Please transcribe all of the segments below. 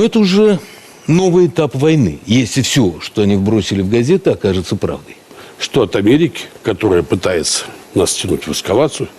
Это уже новый этап войны, если все, что они вбросили в газеты, окажется правдой. Что от Америки, которая пытается нас тянуть в эскалацию,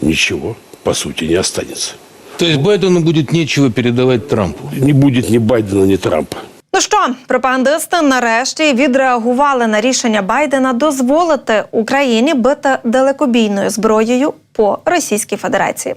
ничего, по сути, не останется. То есть Байдену будет нечего передавать Трампу. Не будет ни Байдена, ни Трампа. Ну що, пропагандисти нарешті відреагували на рішення Байдена дозволити Україні бити далекобійною зброєю по Російській Федерації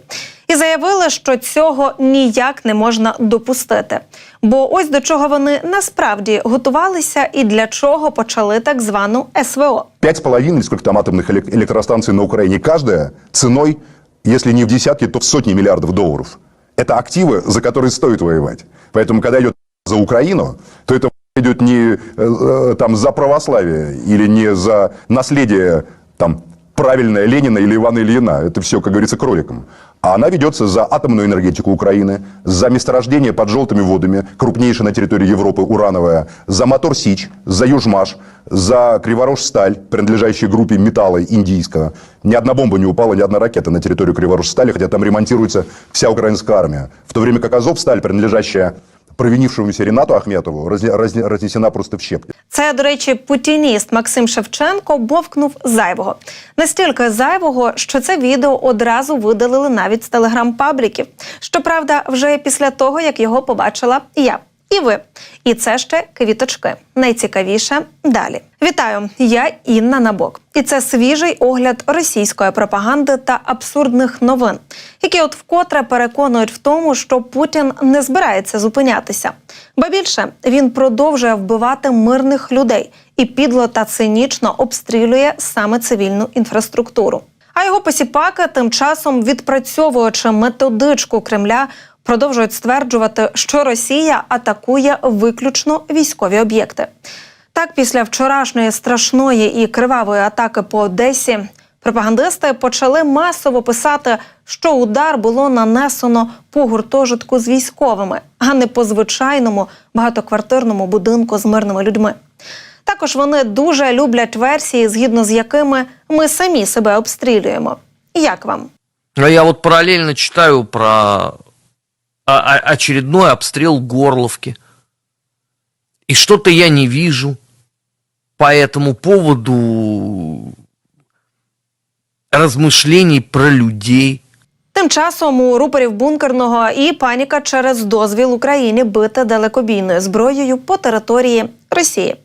і заявили, що цього ніяк не можна допустити. Бо ось до чого вони насправді готувалися і для чого почали так звану СВО. Пять с половиной или сколько там атомных элек- электростанций на Украине, каждая ценой, если не в десятки, то в сотни миллиардов долларов. Это активы, за которые стоит воевать. Поэтому, когда идет за Украину, то это идет не э, э, там за православие или не за наследие там правильное Ленина или Ивана Ильина. Это все, как говорится, кроликом. А она ведется за атомную энергетику Украины, за месторождение под желтыми водами, крупнейшее на территории Европы урановое, за мотор Сич, за Южмаш, за Криворожсталь, принадлежащая группе металла индийского. Ни одна бомба не упала, ни одна ракета на территорию Криворожстали, хотя там ремонтируется вся украинская армия. В то время как Азовсталь, принадлежащая провинившемуся Ренату Ахметову, разнесена просто в щепки. Це, до речі, путініст Максим Шевченко бовкнув зайвого. Настільки зайвого, що це відео одразу видалили навіть з телеграм-пабліків. Щоправда, вже після того, як його побачила я. І ви. І це ще квіточки. Найцікавіше далі. Вітаю! Я Інна Набок. І це свіжий огляд російської пропаганди та абсурдних новин, які от вкотре переконують в тому, що Путін не збирається зупинятися. Ба більше він продовжує вбивати мирних людей і підло та цинічно обстрілює саме цивільну інфраструктуру. А його посіпаки тим часом, відпрацьовуючи методичку Кремля, продовжують стверджувати, що Росія атакує виключно військові об'єкти. Так, після вчорашньої страшної і кривавої атаки по Одесі, пропагандисти почали масово писати, що удар було нанесено по гуртожитку з військовими, а не по звичайному багатоквартирному будинку з мирними людьми. Також вони дуже люблять версії, згідно з якими ми самі себе обстрілюємо. Як вам? А я вот параллельно читаю про очередной обстрел Горловки. И что-то я не вижу по этому поводу размышлений про людей. Тим часом у рупорів бункерного і паніка через дозвіл Україні бити далекобійною зброєю по території Росії.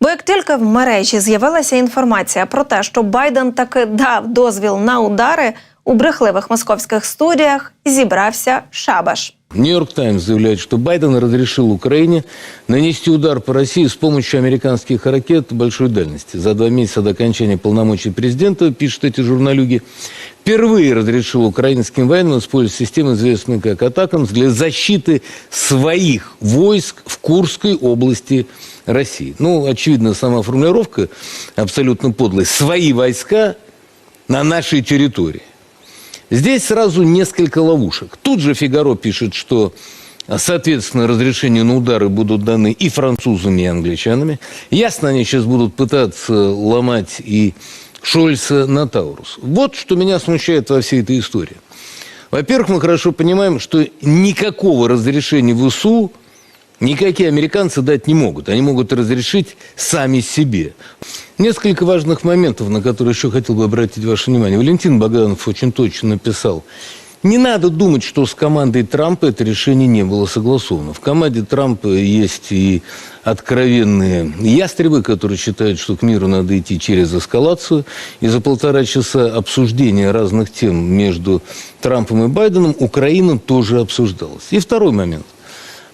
Бо як тільки в мережі з'явилася інформація про те, що Байден таки дав дозвіл на удари у брехливих московських студіях, зібрався шабаш. Нью-Йорк Таймс заявляет, что Байден разрешил Украине нанести удар по России с помощью американских ракет большой дальности. За два месяца до окончания полномочий президента, пишут эти журналюги, впервые разрешил украинским военным использовать системы, известные как «Атакамс», для защиты своих войск в Курской области России. Ну, очевидно, сама формулировка абсолютно подлая. «Свои войска на нашей территории». Здесь сразу несколько ловушек. Тут же Фигаро пишет, что, соответственно, разрешения на удары будут даны и французами, и англичанами. Ясно, они сейчас будут пытаться ломать и Шольца на Таурус. Вот что меня смущает во всей этой истории. Во-первых, мы хорошо понимаем, что никакого разрешения в ИСУ никакие американцы дать не могут. Они могут разрешить сами себе. Несколько важных моментов, на которые еще хотел бы обратить ваше внимание. Валентин Богданов очень точно написал. Не надо думать, что с командой Трампа это решение не было согласовано. В команде Трампа есть и откровенные ястребы, которые считают, что к миру надо идти через эскалацию. И за полтора часа обсуждения разных тем между Трампом и Байденом Украина тоже обсуждалась. И второй момент –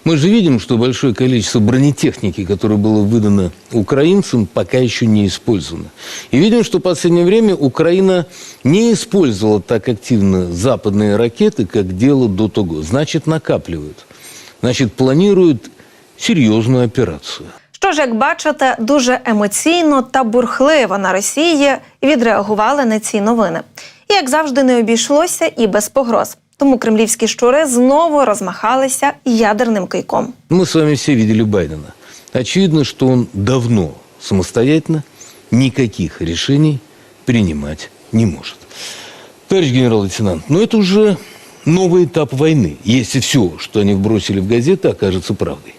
мы же видим, что большое количество бронетехники, которое было выдано украинцам, пока еще не использовано. И видим, что в последнее время Украина не использовала так активно западные ракеты, как делала до того. Значит, накапливают. Значит, планируют серьезную операцию. Що ж, як бачите, дуже емоційно та бурхливо на Росії відреагували на ці новини. І як завжди, не обійшлося і без погроз. Тому кремлівські щури знову розмахалися ядерним кийком. Мы с вами все видели Байдена. Очевидно, что он давно самостоятельно никаких решений принимать не может. Товарищ генерал-лейтенант, но это уже новый этап войны, если все, что они вбросили в газеты, окажется правдой.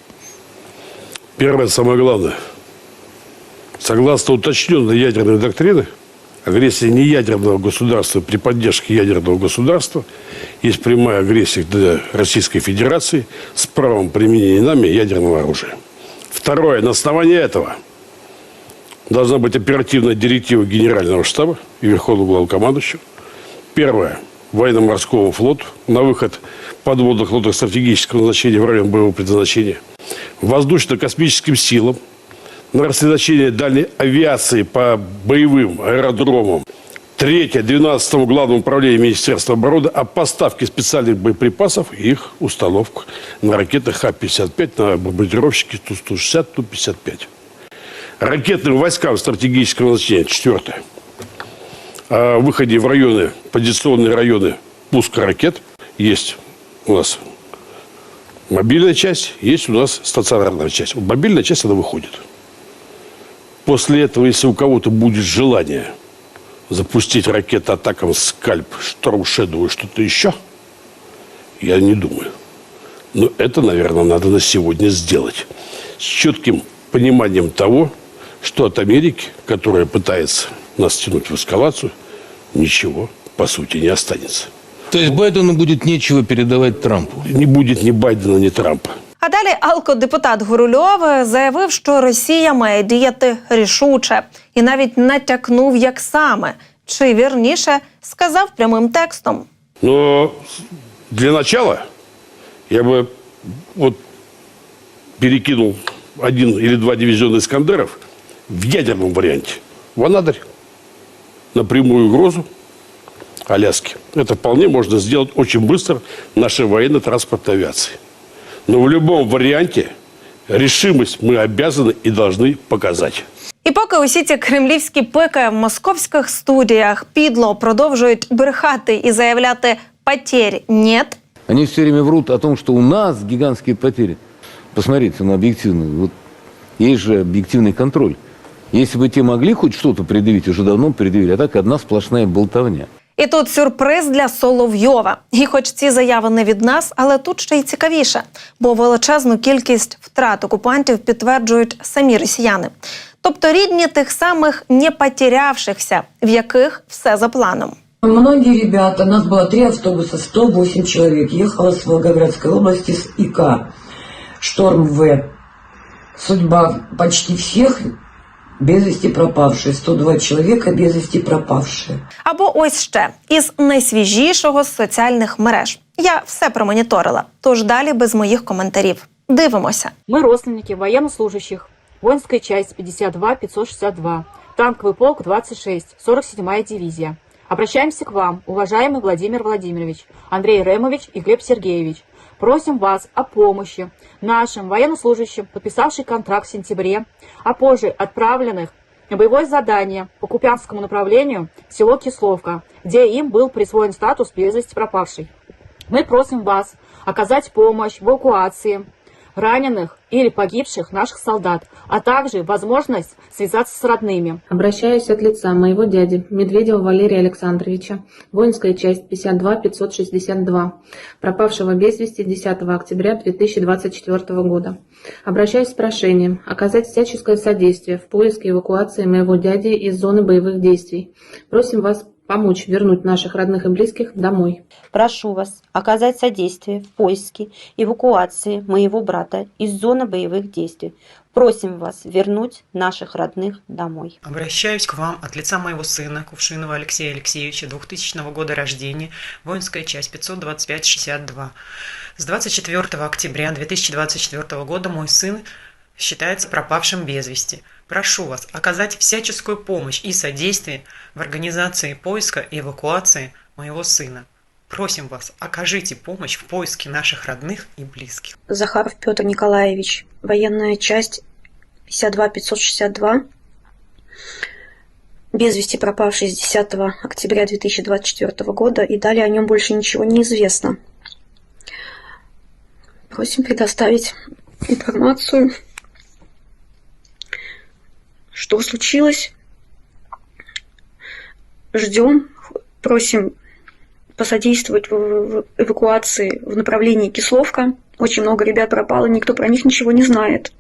Первое, самое главное. Согласно уточненной ядерной доктрины, агрессия неядерного государства при поддержке ядерного государства есть прямая агрессия для Российской Федерации с правом применения нами ядерного оружия. Второе. На основании этого должна быть оперативная директива Генерального штаба и Верховного главнокомандующего. Первое. Военно-морскому флоту на выход подводных лодок стратегического назначения в район боевого предназначения. Воздушно-космическим силам на рассредоточение дальней авиации по боевым аэродромам. Третье. 12 главному управлению Министерства обороны о поставке специальных боеприпасов и их установку на ракеты Х-55, на бомбардировщики Ту-160, Ту-55. Ракетным войскам стратегического назначения. Четвертое. О выходе в районы, позиционные районы пуска ракет. Есть у нас мобильная часть, есть у нас стационарная часть. Вот мобильная часть, она выходит. После этого, если у кого-то будет желание запустить ракеты атакам «Скальп», «Шторм Шэдоу» и что-то еще, я не думаю. Но это, наверное, надо на сегодня сделать. С четким пониманием того, что от Америки, которая пытается нас тянуть в эскалацию, ничего, по сути, не останется. То есть Байдену будет нечего передавать Трампу. Не будет ни Байдена, ни Трампа. А далі алкодепутат Гурульов заявив, що Росія має діяти рішуче і навіть натякнув, як саме, чи вірніше сказав прямим текстом. Но для начала я бы вот перекинул один или два дивизиона «Искандеров» в ядерном варианте в Анадырь на прямую угрозу Аляски. Это вполне можно сделать очень быстро нашей военно-транспортной авиации. Но в любом варианте решимость мы обязаны и должны показать. І поки усі ці кремлівські пики в московських студіях підло продовжують брехати і заявляти «потерь нет», Они все время врут о том, что у нас гигантские потери. Посмотрите на объективную. Вот есть же объективный контроль. Если бы те могли хоть что-то предъявить, уже давно предъявили. А так одна сплошная болтовня. І тут сюрприз для Соловйова. І хоч ці заяви не від нас, але тут ще й цікавіше, бо величезну кількість втрат окупантів підтверджують самі росіяни. Тобто рідні тих самих не потерявшихся, в яких все за планом. Многие ребята, нас было три автобуса, 108 человек, ехало с Волгоградской области с ИК. Шторм В. Судьба почти всех без вести пропавшие. 102 человека без вести пропавшие. Або ось ще із найсвіжішого з соціальних мереж. Я все промоніторила, тож далі без моїх коментарів. Дивимося. Мы родственники военнослужащих. Воинская часть 52-562. Танковый полк 26. 47-я дивизия. Обращаемся к вам, уважаемый Владимир Владимирович, Андрей Ремович и Глеб Сергеевич. Просим вас о помощи нашим военнослужащим, подписавшим контракт в сентябре, а позже отправленных на боевое задание по Купянскому направлению в село Кисловка, где им был присвоен статус без вести пропавший. Мы просим вас оказать помощь в эвакуации раненых или погибших наших солдат, а также возможность связаться с родными. Обращаюсь от лица моего дяди Медведева Валерия Александровича, воинская часть 52-562, пропавшего без вести 10 октября 2024 года. Обращаюсь с прошением оказать всяческое содействие в поиске эвакуации моего дяди из зоны боевых действий. Просим вас помочь вернуть наших родных и близких домой. Прошу вас оказать содействие в поиске, эвакуации моего брата из зоны боевых действий. Просим вас вернуть наших родных домой. Обращаюсь к вам от лица моего сына Кувшинова Алексея Алексеевича, 2000 года рождения, воинская часть 525-62. С 24 октября 2024 года мой сын считается пропавшим без вести. Прошу вас оказать всяческую помощь и содействие в организации поиска и эвакуации моего сына. Просим вас, окажите помощь в поиске наших родных и близких. Захаров Петр Николаевич, военная часть 52562, без вести пропавший с 10 октября 2024 года, и далее о нем больше ничего не известно. Просим предоставить информацию, что случилось. Ждем, просим посодействовать в эвакуации в направлении Кисловка. Очень много ребят пропало, никто про них ничего не знает.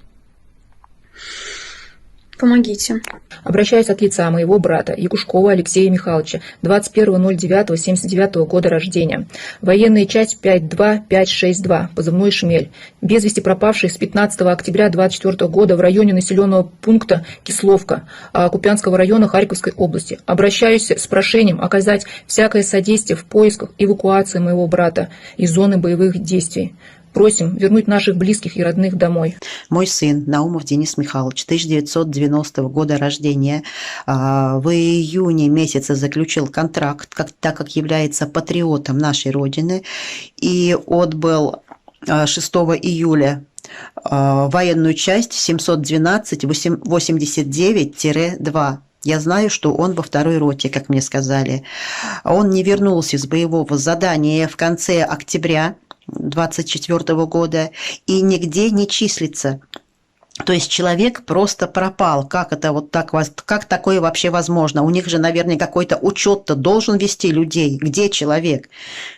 Помогите. Обращаюсь от лица моего брата Якушкова Алексея Михайловича, 21.09.79 года рождения. Военная часть 52562, позывной «Шмель». Без вести пропавший с 15 октября 24 года в районе населенного пункта Кисловка а, Купянского района Харьковской области. Обращаюсь с прошением оказать всякое содействие в поисках эвакуации моего брата из зоны боевых действий. Просим вернуть наших близких и родных домой. Мой сын Наумов Денис Михайлович, 1990 года рождения, а, в июне месяце заключил контракт, как, так как является патриотом нашей Родины, и отбыл а, 6 июля а, военную часть 712-89-2. Я знаю, что он во второй роте, как мне сказали. Он не вернулся с боевого задания в конце октября 24 года и нигде не числится. То есть человек просто пропал. Как это вот так, как такое вообще возможно? У них же, наверное, какой-то учет-то должен вести людей. Где человек?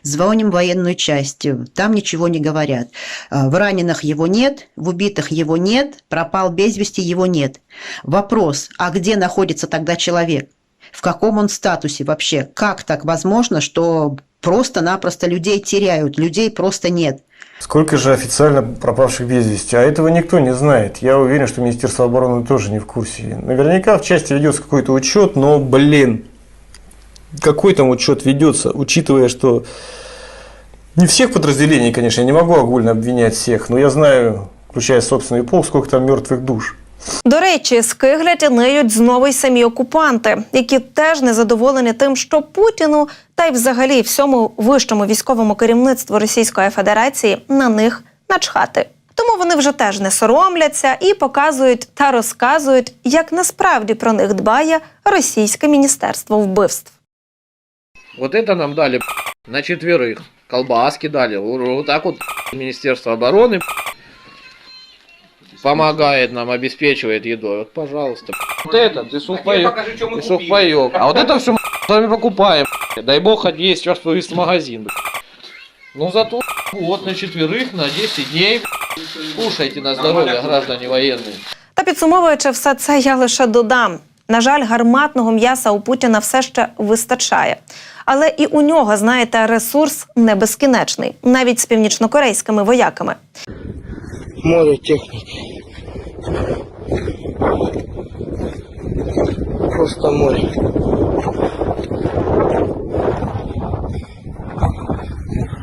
Звоним в военную часть, там ничего не говорят. А, В раненых его нет, в убитых его нет, пропал без вести его нет. Вопрос, а где находится тогда человек? В каком он статусе вообще? Как так возможно, что просто-напросто людей теряют, людей просто нет? Сколько же официально пропавших без вести? А этого никто не знает. Я уверен, что Министерство обороны тоже не в курсе. Наверняка в части ведется какой-то учет, но, блин, какой там учет ведется, учитывая, что не всех подразделений, конечно, я не могу огульно обвинять всех, но я знаю, включая собственный полк, сколько там мертвых душ. До речі, скиглять і ниють знову й самі окупанти, які теж не задоволені тим, що Путіну та й взагалі всьому вищому військовому керівництву Російської Федерації на них начхати. Тому вони вже теж не соромляться і показують та розказують, як насправді про них дбає російське міністерство вбивств. Вот это нам дали на четверых. Колбаски дали. Вот так вот Министерство обороны помогает нам, обеспечивает едой. Вот, пожалуйста. Вот это, ты сухпайок. Ты сухпайок. А вот это все с вами покупаем. Дай бог, хоть есть сейчас повис магазин. Ну зато вот на четверых, на 10 дней. Кушайте на здоровье, граждане военные. Та підсумовуючи все це, я лише додам. На жаль, гарматного м'яса у Путіна все ще вистачає. Але і у нього, знаєте, ресурс не безкінечний, навіть з північнокорейськими вояками. Море техники. Просто море.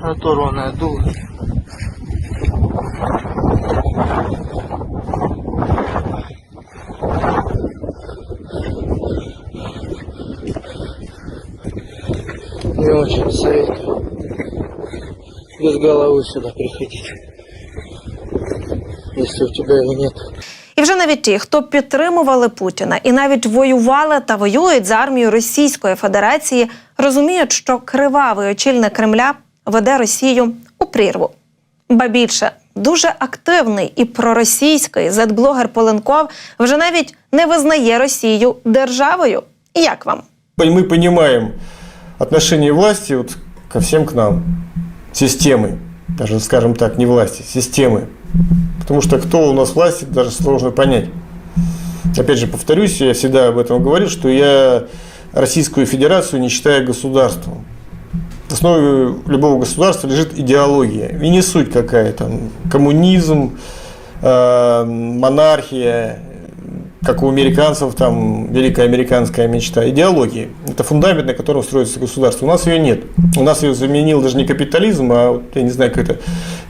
Оторванное дуло. Не очень советую без головы сюда приходить если у тебя его нет. І вже навіть ті, хто підтримували Путіна і навіть воювали та воюють з армією Російської Федерації, розуміють, що кривавий очільник Кремля веде Росію у прірву. Ба більше дуже активний і проросійський зет-блогер Поленков вже навіть не визнає Росію державою. Як вам? Мы понимаем отношение власти вот ко всем к нам, системы, даже скажем так, не власти, системы. Потому что кто у нас власти, даже сложно понять. Опять же, повторюсь, я всегда об этом говорю, что я Российскую Федерацию не считаю государством. В основе любого государства лежит идеология. И не суть какая там, коммунизм, э, монархия, как у американцев, там, великая американская мечта. Идеология. Это фундамент, на котором строится государство. У нас ее нет. У нас ее заменил даже не капитализм, а, я не знаю, какая-то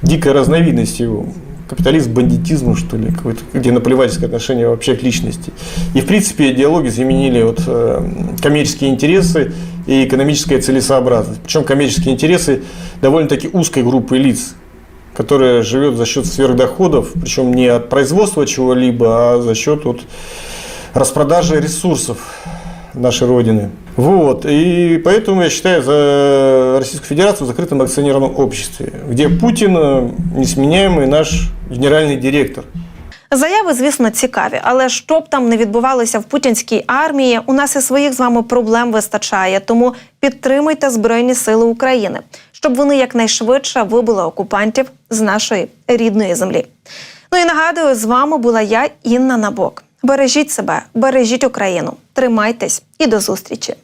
дикая разновидность его. Капитализм, бандитизм, что ли, где наплевательское отношение вообще к личности. И, в принципе, идеологии заменили вот, э, коммерческие интересы и экономическая целесообразность. Причем коммерческие интересы довольно-таки узкой группы лиц, которая живет за счет сверхдоходов, причем не от производства чего-либо, а за счет вот распродажи ресурсов нашей Родины. Вот. И поэтому я считаю за Российскую Федерацию в закрытом акционерном обществе, где Путин э, несменяемый наш генеральный директор. Заяви, звісно, цікаві, але що б там не відбувалося в путінській армії, у нас і своїх з вами проблем вистачає. Тому підтримуйте Збройні Сили України, щоб вони якнайшвидше вибили окупантів з нашої рідної землі. Ну і нагадую, з вами була я, Інна Набок. Бережіть себе, бережіть Україну, тримайтесь і до зустрічі.